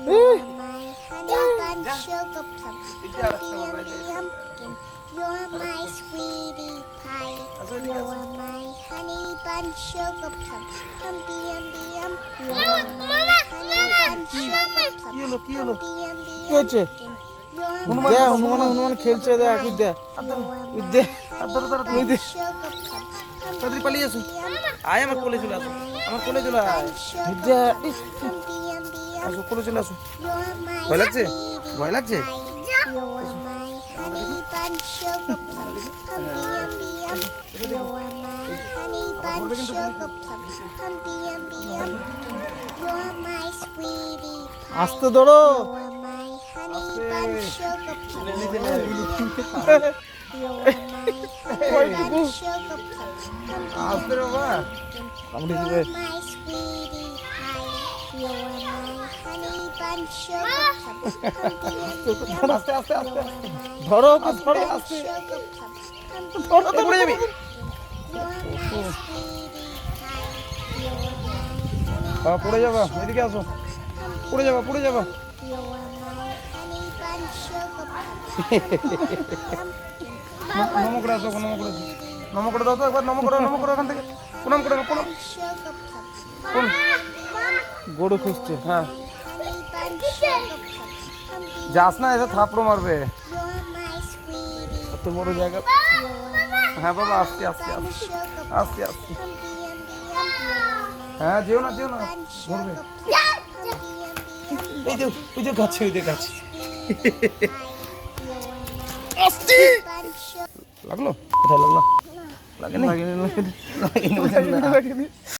You're my honey bun sugar plum, pumpy umby umpkin. You're my sweetie pie. You're my honey bun sugar plum, pumpy umby umpkin. You're my honey bun sugar plum, কি হলো কি হলো pumpy umby কি হচ্ছে umpkin. You're Hanuman দে হনুমান হনুমান খেলছে দেখ ওই দে ওই দে ধরো ধরো তুমি দে sugar plum, তাড়াতাড়ি পালিয়ে এসো আয় আমার কোলে চলে আসো আমার কোলে চলে আয় আসো পুরো চলে ভয় লাগছে ভয় লাগছে আসতে ধরো আসতে বাবা আমি আস্তে আস্তে আস্তে ধরো ওকে ধরো। আস্তে ধরো এই পড়ে যাবি। বাবা পড়ে যাবা এদিকে আসো। পড়ে যাবা পড়ে যাবা। You're my honey bun sugar plum. নম করে আসো। নম করে নম করে দাও তো একবার নম করে নম করে ওখান থেকে। প্রণাম করে প্রণাম। Sugar plum. কোন? গরু খুঁজছে হ্যাঁ। যাস না এসে থাপড়ো মারবে এত বড় জায়গা হ্যাঁ বাবা আস্তে আস্তে আস্তে আস্তে um. হ্যাঁ যেও না যেও না um. এই যে ওই যে গাছে ওই যে গাছে আস্তে লাগল কোথায় লাগল। লাগেনি, লাগেনি। লাগেনি